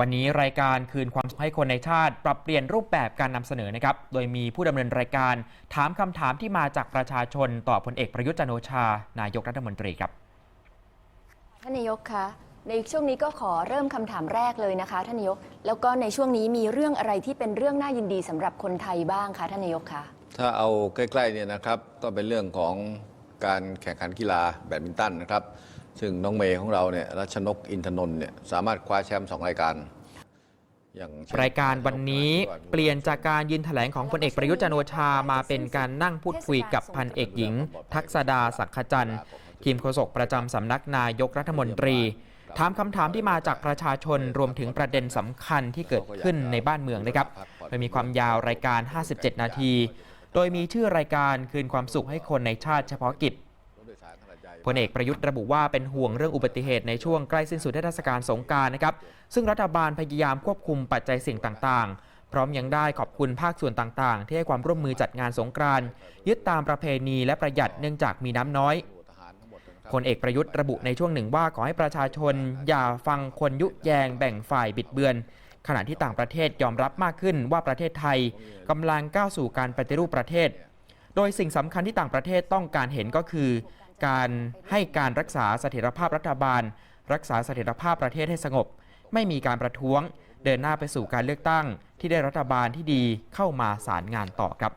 วันนี้รายการคืนความสุขให้คนในชาติ ปรับเปลี่ยนรูปแบบการนำเสนอนะครับ โดยมีผู้ดำเนินรายการ ถามคำถามที่มาจากประชาชน ต่อพลเอกประยุทธ์จันทร์โอชา นายกรัฐมนตรีครับ ท่านนายกคะ ในช่วงนี้ก็ขอเริ่มคำถามแรกเลยนะคะ ท่านนายก แล้วก็ในช่วงนี้มีเรื่องอะไรที่เป็นเรื่องน่ายินดีสำหรับคนไทยบ้างคะท่านนายกคะถ้าเอาใกล้ๆเนี่ยนะครับก็เป็นเรื่องของการแข่งขันกีฬาแบดมินตันนะครับ ซึ่งน้องเมย์ของเราเนี่ยรัชนกอินทนนท์เนี่ยสามารถคว้าแชมป์สองรายการอย่างเช่นรายการวันนี้เปลี่ยนจากการยืนแถลงของพลเอกประยุทธ์จันทร์โอชามาเป็นการนั่งพูดคุยกับพันเอกหญิง ทักษดาสักขจันทร์ทีมโฆษกประจำสำนักนายกรัฐมนตรีถามคำถามที่มาจากประชาชนรวมถึงประเด็นสำคัญที่เกิดขึ้นในบ้านเมืองนะครับ โดยมีความยาวรายการ 57 นาที โดยมีชื่อรายการคืนความสุขให้คนในชาติเฉพาะกิจ พลเอกประยุทธ์ระบุว่าเป็นห่วงเรื่องอุบัติเหตุในช่วงใกล้สิ้นสุดเทศกาลสงการนะครับซึ่งรัฐบาลพยายามควบคุมปัจจัยสี่งต่างๆ พร้อมยังได้ขอบคุณภาคส่วนต่างๆ ที่ให้ความร่วมมือจัดงานสงกรานต์ยึดตามประเพณีและประหยัดเนื่องจากมีน้ำน้อยพลเอกประยุทธ์ระบุในช่วงหนึ่งว่าขอให้ประชาชน อย่าฟังคนยุแยงแบ่งฝ่ายบิดเบือน ขณะที่ต่างประเทศยอมรับมากขึ้นว่าประเทศไทยกำลังก้าวสู่การปฏิรูปประเทศ โดยสิ่งสำคัญที่ต่างประเทศต้องการเห็นก็คือ การให้การรักษาเสถียรภาพรัฐบาล รักษาเสถียรภาพประเทศให้สงบ ไม่มีการประท้วง เดินหน้าไปสู่การเลือกตั้ง ที่ได้รัฐบาลที่ดีเข้ามาสารงานต่อครับ